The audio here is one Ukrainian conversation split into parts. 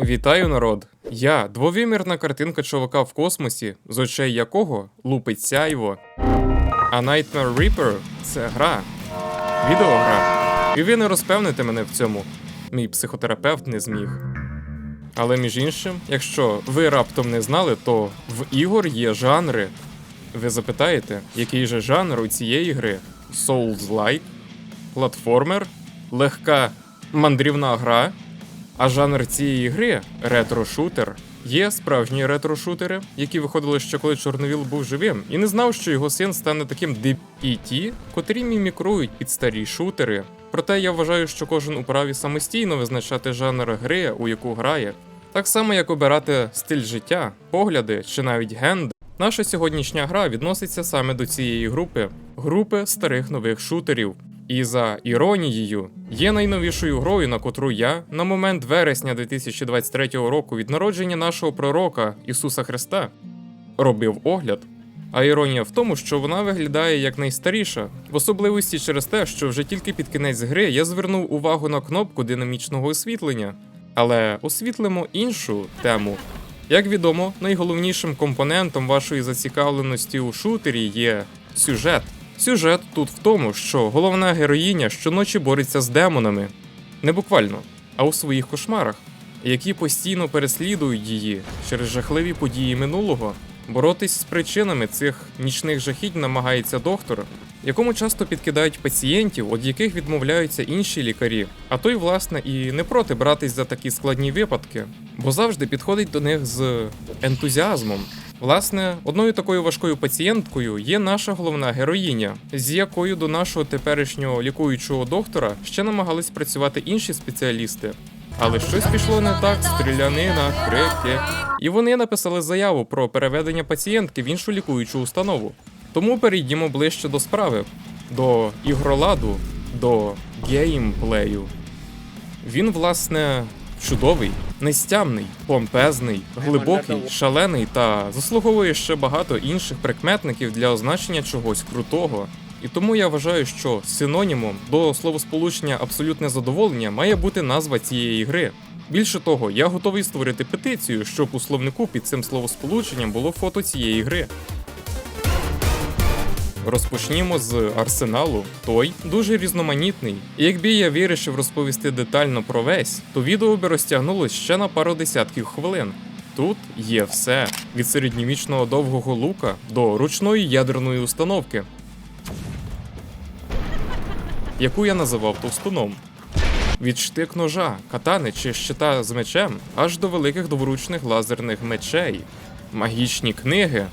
Вітаю, народ! Я двовимірна картинка чувака в космосі, з очей якого лупить сяйво. А Nightmare Reaper це гра. Відеогра. І ви не розпевните мене в цьому. Мій психотерапевт не зміг. Але між іншим, якщо ви раптом не знали, то в ігор є жанри. Ви запитаєте, який же жанр у цієї гри? Souls-like, платформер, легка мандрівна гра. А жанр цієї гри ретро-шутер. Є справжні ретро-шутери, які виходили ще коли Чорновіл був живим, і не знав, що його син стане таким деб і ті, котрі мімікрують під старі шутери. Проте я вважаю, що кожен у праві самостійно визначати жанр гри, у яку грає. Так само, як обирати стиль життя, погляди чи навіть генд. Наша сьогоднішня гра відноситься саме до цієї групи групи старих нових шутерів. І за іронією, є найновішою грою, на котру я на момент вересня 2023 року від народження нашого пророка Ісуса Христа робив огляд. А іронія в тому, що вона виглядає як найстаріша, в особливості через те, що вже тільки під кінець гри я звернув увагу на кнопку динамічного освітлення. Але освітлимо іншу тему. Як відомо, найголовнішим компонентом вашої зацікавленості у шутері є сюжет. Сюжет тут в тому, що головна героїня щоночі бореться з демонами. Не буквально, а у своїх кошмарах, які постійно переслідують її через жахливі події минулого. Боротись з причинами цих нічних жахіть намагається доктор, якому часто підкидають пацієнтів, від яких відмовляються інші лікарі. А той, власне, і не проти братись за такі складні випадки, бо завжди підходить до них з ентузіазмом. Власне, одною такою важкою пацієнткою є наша головна героїня, з якою до нашого теперішнього лікуючого доктора ще намагались працювати інші спеціалісти. Але щось пішло не так, стрілянина, крики. І вони написали заяву про переведення пацієнтки в іншу лікуючу установу. Тому перейдімо ближче до справи, до ігроладу, до геймплею. Він, власне, чудовий, нестямний, помпезний, глибокий, шалений та заслуговує ще багато інших прикметників для означення чогось крутого. І тому я вважаю, що синонімом до словосполучення абсолютне задоволення має бути назва цієї гри. Більше того, я готовий створити петицію, щоб у словнику під цим словосполученням було фото цієї гри. Розпочнімо з арсеналу. Той дуже різноманітний. І якби я вирішив розповісти детально про весь, то відео би розтягнулось ще на пару десятків хвилин. Тут є все від середньовічного довгого лука до ручної ядерної установки, яку я називав товстуном. Від штик ножа, катани чи щита з мечем аж до великих дворучних лазерних мечей, магічні книги,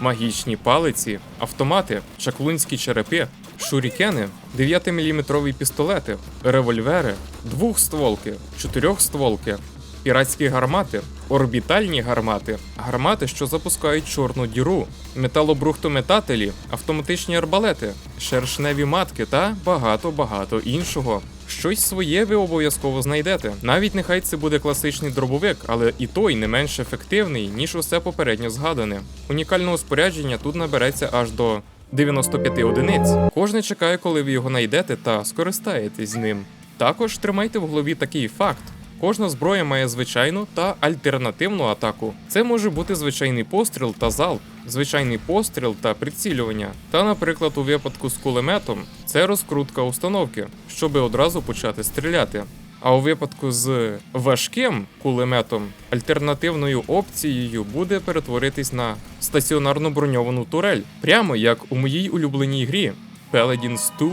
магічні палиці, автомати, чаклунські черепи, шурікени, 9-мм пістолети, револьвери, двохстволки, чотирьохстволки, піратські гармати, орбітальні гармати, гармати, що запускають чорну діру, металобрухтометателі, автоматичні арбалети, шершневі матки та багато-багато іншого. Щось своє ви обов'язково знайдете. Навіть нехай це буде класичний дробовик, але і той не менш ефективний, ніж усе попередньо згадане. Унікального спорядження тут набереться аж до 95 одиниць. Кожне чекає, коли ви його знайдете та скористаєтесь ним. Також тримайте в голові такий факт. Кожна зброя має звичайну та альтернативну атаку. Це може бути звичайний постріл та залп, звичайний постріл та прицілювання. Та, наприклад, у випадку з кулеметом це розкрутка установки, щоби одразу почати стріляти. А у випадку з важким кулеметом альтернативною опцією буде перетворитись на стаціонарну броньовану турель, прямо як у моїй улюбленій грі Paladins 2.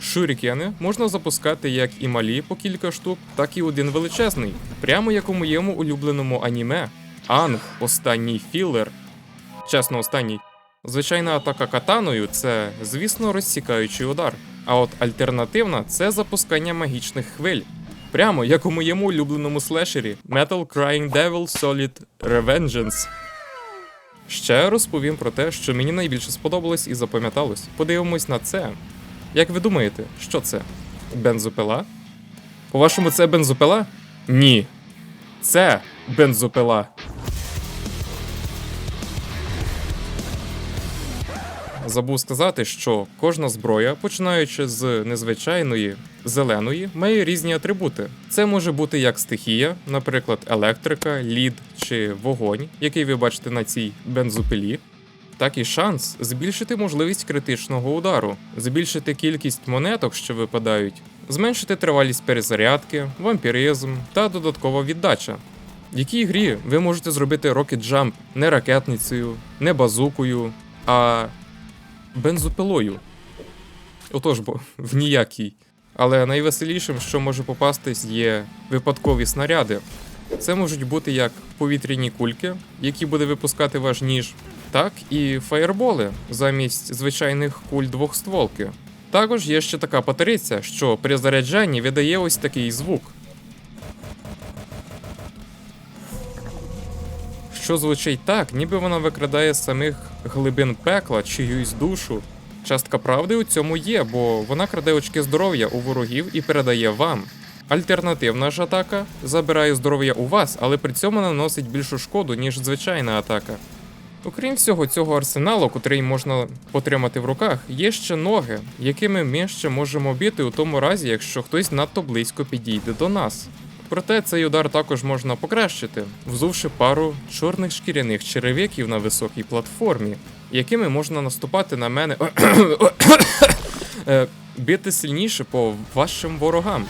Шурікени можна запускати як і малі по кілька штук, так і один величезний, прямо як у моєму улюбленому аніме. Анг, останній філер. Чесно, останній. Звичайна атака катаною це, звісно, розсікаючий удар. А от альтернативна це запускання магічних хвиль. Прямо як у моєму улюбленому слешері Metal Crying Devil Solid Revengeance. Ще розповім про те, що мені найбільше сподобалось і запам'яталось. Подивимось на це. Як ви думаєте, що це? Бензопила? По-вашому, це бензопила? Ні. Це бензопила. Забув сказати, що кожна зброя, починаючи з незвичайної, зеленої має різні атрибути. Це може бути як стихія, наприклад, електрика, лід чи вогонь, який ви бачите на цій бензопилі. Так і шанс збільшити можливість критичного удару, збільшити кількість монеток, що випадають, зменшити тривалість перезарядки, вампіризм та додаткова віддача. В якій грі ви можете зробити Rocket Jump не ракетницею, не базукою, а бензопилою? Отож бо в ніякій. Але найвеселішим, що може попастись, є випадкові снаряди. Це можуть бути як повітряні кульки, які буде випускати ваш ніж, так і фаєрболи замість звичайних куль двохстволки. Також є ще така патериця, що при заряджанні видає ось такий звук. Що звучить так, ніби вона викрадає самих глибин пекла чиюсь душу. Частка правди у цьому є, бо вона краде очки здоров'я у ворогів і передає вам. Альтернативна ж атака забирає здоров'я у вас, але при цьому наносить більшу шкоду, ніж звичайна атака. Окрім всього цього арсеналу, котрий можна потримати в руках, є ще ноги, якими ми ще можемо бити у тому разі, якщо хтось надто близько підійде до нас. Проте цей удар також можна покращити, взувши пару чорних шкіряних черевиків на високій платформі, якими можна наступати на мене Е, бити сильніше по вашим ворогам.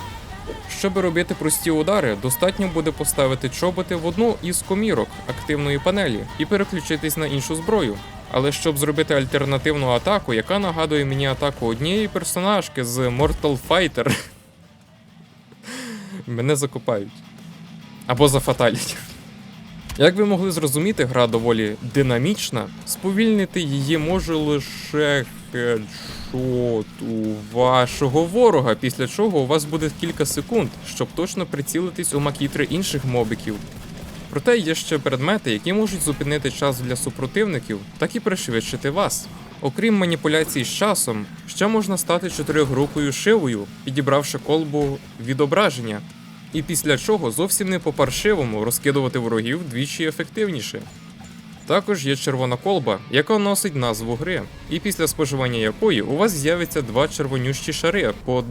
Щоб робити прості удари, достатньо буде поставити чоботи в одну із комірок активної панелі і переключитись на іншу зброю. Але щоб зробити альтернативну атаку, яка нагадує мені атаку однієї персонажки з Mortal Fighter, мене закопають. Або зафаталять. Як ви могли зрозуміти, гра доволі динамічна. Сповільнити її може лише хедшот у вашого ворога, після чого у вас буде кілька секунд, щоб точно прицілитись у макітри інших мобіків. Проте є ще предмети, які можуть зупинити час для супротивників, так і пришвидшити вас. Окрім маніпуляцій з часом, ще можна стати чотирьохрукою шивою, підібравши колбу відображення, і після чого зовсім не по паршивому розкидувати ворогів двічі ефективніше. Також є червона колба, яка носить назву гри, і після споживання якої у вас з'явиться два червонющі шари по.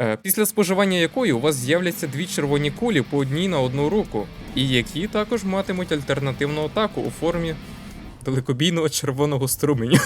Е, Після споживання якої у вас з'являться дві червоні кулі по одній на одну руку, і які також матимуть альтернативну атаку у формі далекобійного червоного струменя.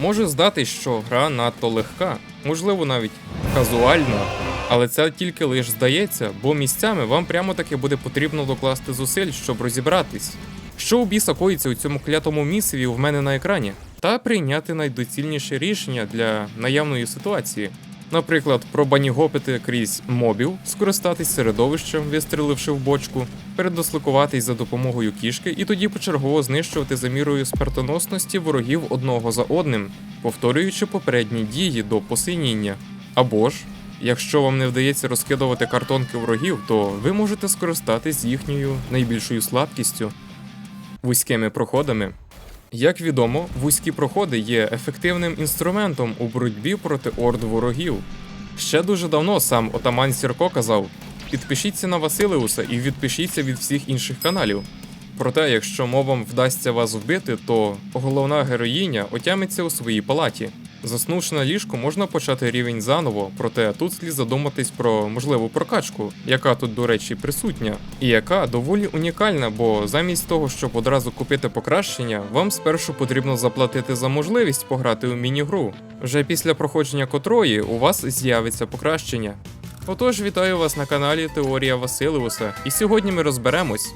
Може здатись, що гра надто легка, можливо навіть казуальна, але це тільки лише здається, бо місцями вам прямо таки буде потрібно докласти зусиль, щоб розібратись. Що у біса коїться у цьому клятому місиві в мене на екрані, та прийняти найдоцільніше рішення для наявної ситуації. Наприклад, пробанігопити крізь мобів, скористатись середовищем, вистріливши в бочку, передосликуватись за допомогою кішки і тоді почергово знищувати за мірою смертоносності ворогів одного за одним, повторюючи попередні дії до посиніння. Або ж, якщо вам не вдається розкидувати картонки ворогів, то ви можете скористатись їхньою найбільшою слабкістю вузькими проходами. Як відомо, вузькі проходи є ефективним інструментом у боротьбі проти орд ворогів. Ще дуже давно сам отаман Сірко казав: підпишіться на Василеуса і відпишіться від всіх інших каналів. Проте, якщо мовам вдасться вас вбити, то головна героїня отямиться у своїй палаті. Заснувши на ліжку, можна почати рівень заново, проте тут слід задуматись про можливу прокачку, яка тут, до речі, присутня, і яка доволі унікальна, бо замість того, щоб одразу купити покращення, вам спершу потрібно заплатити за можливість пограти у міні-гру. Вже після проходження котрої у вас з'явиться покращення. Отож, вітаю вас на каналі Теорія Василеуса, і сьогодні ми розберемось.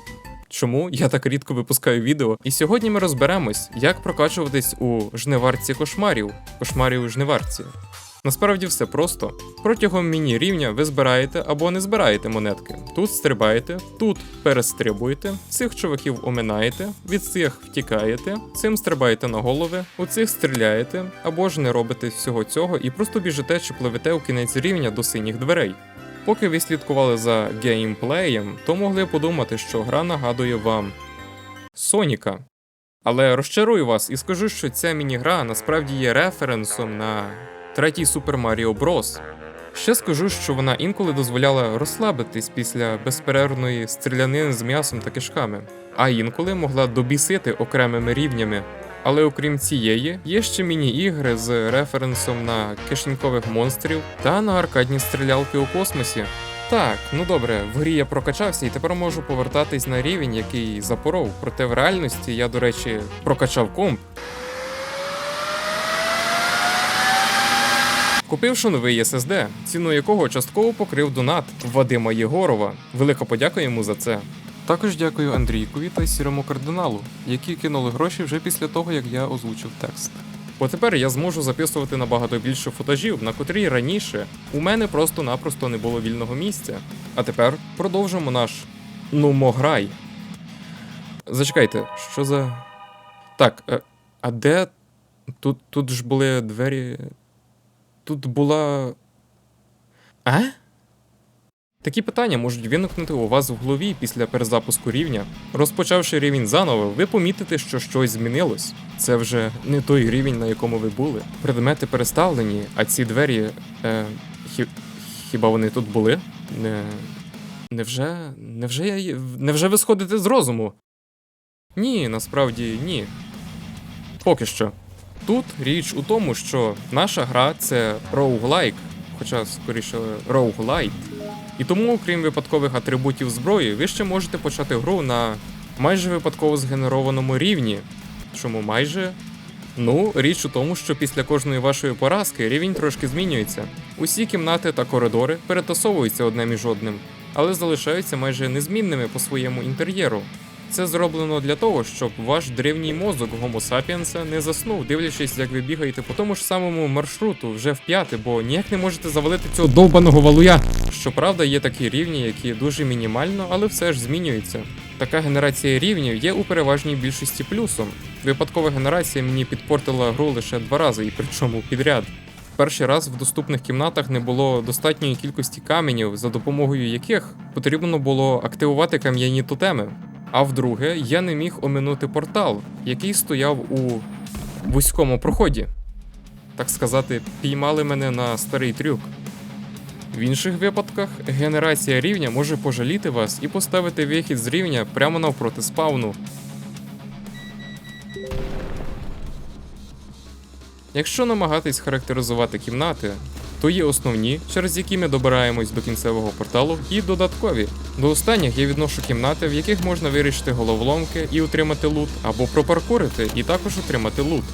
Чому я так рідко випускаю відео? І сьогодні ми розберемось, як прокачуватись у жниварці кошмарів, кошмарів у жниварці. Насправді все просто. Протягом міні-рівня ви збираєте або не збираєте монетки. Тут стрибаєте, тут перестрибуєте, цих чуваків оминаєте, від цих втікаєте, цим стрибаєте на голови, у цих стріляєте, або ж не робите всього цього і просто біжите чи пливете у кінець рівня до синіх дверей. Поки ви слідкували за геймплеєм, то могли подумати, що гра нагадує вам Соніка. Але розчарую вас і скажу, що ця міні-гра насправді є референсом на третій Super Mario Bros. Ще скажу, що вона інколи дозволяла розслабитись після безперервної стрілянини з м'ясом та кишками, а інколи могла добісити окремими рівнями. Але окрім цієї, є ще міні-ігри з референсом на кишенькових монстрів та на аркадні стрілялки у космосі. Так, ну добре, в грі я прокачався і тепер можу повертатись на рівень, який запоров. Проте в реальності я, до речі, прокачав комп. Купивши новий SSD, ціну якого частково покрив донат Вадима Єгорова. Велика подяка йому за це. Також дякую Андрійкові та сірому кардиналу, які кинули гроші вже після того, як я озвучив текст. Бо тепер я зможу записувати набагато більше футажів, на котрі раніше у мене просто-напросто не було вільного місця. А тепер продовжимо наш нумограй. Зачекайте, що за. Так, е, а де. Тут, тут ж були двері. Тут була. А? Такі питання можуть виникнути у вас в голові після перезапуску рівня. Розпочавши рівень заново, ви помітите, що щось змінилось. Це вже не той рівень, на якому ви були. Предмети переставлені, а ці двері. Е, хі, хіба вони тут були? Не. Невже. Невже я. Невже ви сходите з розуму? Ні, насправді ні. Поки що. Тут річ у тому, що наша гра це роуглайк, хоча скоріше роуглайт. І тому, окрім випадкових атрибутів зброї, ви ще можете почати гру на майже випадково згенерованому рівні. Чому майже? Ну, річ у тому, що після кожної вашої поразки рівень трошки змінюється. Усі кімнати та коридори перетасовуються одне між одним, але залишаються майже незмінними по своєму інтер'єру. Це зроблено для того, щоб ваш древній мозок Гомо сапіенса не заснув, дивлячись, як ви бігаєте по тому ж самому маршруту вже в п'яте, бо ніяк не можете завалити цього довбаного валуя. Щоправда, є такі рівні, які дуже мінімально, але все ж змінюються. Така генерація рівнів є у переважній більшості плюсом. Випадкова генерація мені підпортила гру лише два рази, і причому підряд. Перший раз в доступних кімнатах не було достатньої кількості каменів, за допомогою яких потрібно було активувати кам'яні тотеми. А вдруге, я не міг оминути портал, який стояв у вузькому проході. Так сказати, піймали мене на старий трюк. В інших випадках генерація рівня може пожаліти вас і поставити вихід з рівня прямо навпроти спавну. Якщо намагатись характеризувати кімнати, то є основні, через які ми добираємось до кінцевого порталу, і додаткові. До останніх я відношу кімнати, в яких можна вирішити головоломки і отримати лут, або пропаркурити і також отримати лут.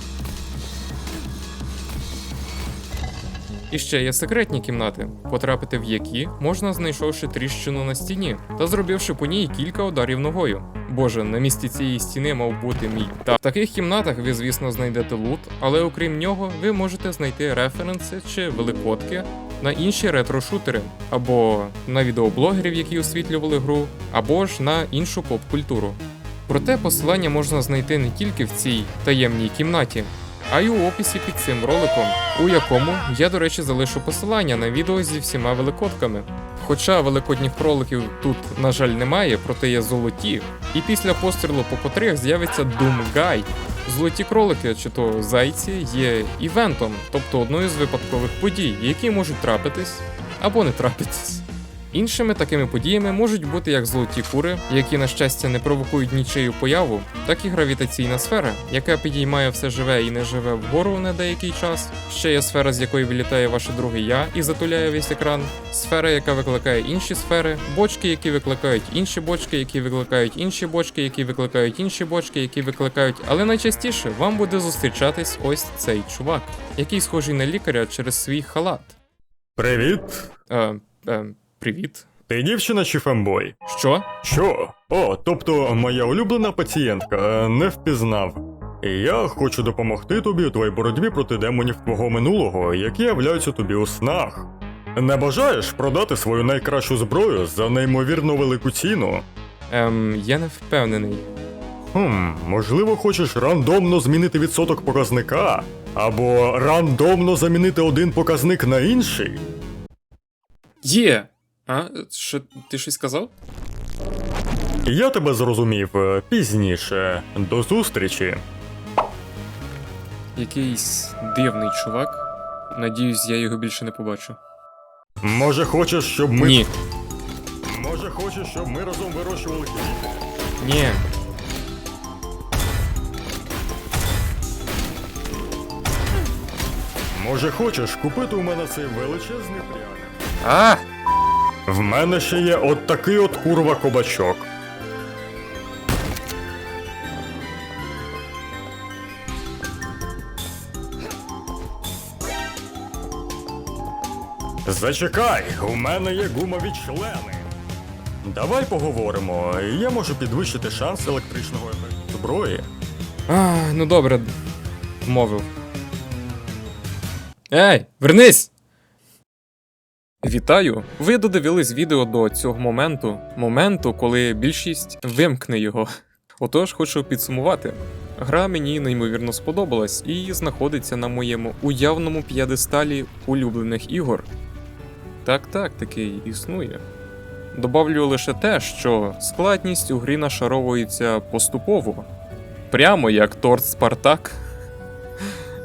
І ще є секретні кімнати, потрапити в які можна знайшовши тріщину на стіні та зробивши по ній кілька ударів ногою. Боже, на місці цієї стіни мав бути мій. Та в таких кімнатах ви, звісно, знайдете лут, але окрім нього, ви можете знайти референси чи великодки на інші ретро-шутери, або на відеоблогерів, які освітлювали гру, або ж на іншу поп-культуру. Проте посилання можна знайти не тільки в цій таємній кімнаті, а й у описі під цим роликом, у якому я, до речі, залишу посилання на відео зі всіма великодками. Хоча великодніх кроликів тут, на жаль, немає, проте є золоті, і після пострілу по котрих з'явиться Думгай. Золоті кролики чи то зайці є івентом, тобто одною з випадкових подій, які можуть трапитись або не трапитись. Іншими такими подіями можуть бути як золоті кури, які, на щастя, не провокують нічию появу, так і гравітаційна сфера, яка підіймає все живе і неживе вгору на деякий час. Ще є сфера, з якої вилітає ваше друге я і затуляє весь екран. Сфера, яка викликає інші сфери, бочки, які викликають інші бочки, які викликають інші бочки, які викликають інші бочки, які викликають. Але найчастіше вам буде зустрічатись ось цей чувак, який схожий на лікаря через свій халат. Привіт. Е, е, привіт. Ти дівчина чи фембой? Що? Що? О, тобто моя улюблена пацієнтка е, не впізнав. Я хочу допомогти тобі у твоїй боротьбі проти демонів твого минулого, які являються тобі у снах. Не бажаєш продати свою найкращу зброю за неймовірно велику ціну? Ем, я не впевнений. Хм, можливо, хочеш рандомно змінити відсоток показника, або рандомно замінити один показник на інший? Є! А, що ти щось сказав? Я тебе зрозумів е, пізніше. До зустрічі. Якийсь дивний чувак. Надіюсь, я його більше не побачу. Може, хочеш, щоб ми. Ні. Може, хочеш, щоб ми разом вирощували квіти? Ні. Може хочеш купити у мене цей величезний пряник? А! В мене ще є от такий от курва кобачок. Зачекай, у мене є гумові члени. Давай поговоримо. Я можу підвищити шанс електричного ефекту зброї. А, ну добре, мовив. Ей, вернись! Вітаю! Ви додивились відео до цього моменту, моменту, коли більшість вимкне його. Отож, хочу підсумувати. Гра мені неймовірно сподобалась і знаходиться на моєму уявному п'єдесталі улюблених ігор. Так, так, такий існує. Добавлю лише те, що складність у грі нашаровується поступово, прямо як торт Спартак.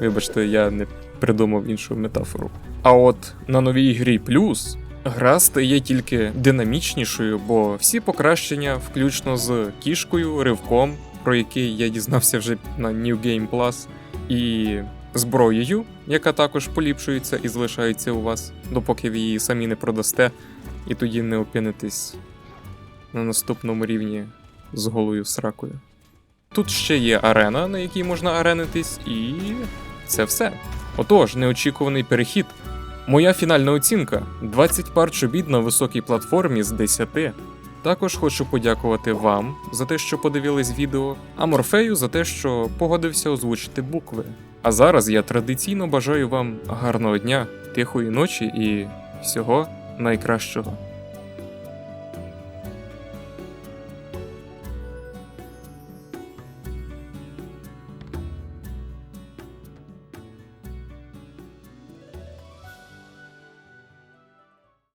Вибачте, я не придумав іншу метафору. А от на новій грі плюс гра стає тільки динамічнішою, бо всі покращення, включно з кішкою, ривком, про який я дізнався вже на New Game Plus, і зброєю, яка також поліпшується і залишається у вас, допоки ви її самі не продасте, і тоді не опинитесь на наступному рівні з голою сракою. Тут ще є арена, на якій можна аренитись, і це все. Отож, неочікуваний перехід. Моя фінальна оцінка 20 пар чобіт на високій платформі з 10. Також хочу подякувати вам за те, що подивились відео, а Морфею за те, що погодився озвучити букви. А зараз я традиційно бажаю вам гарного дня, тихої ночі і всього найкращого.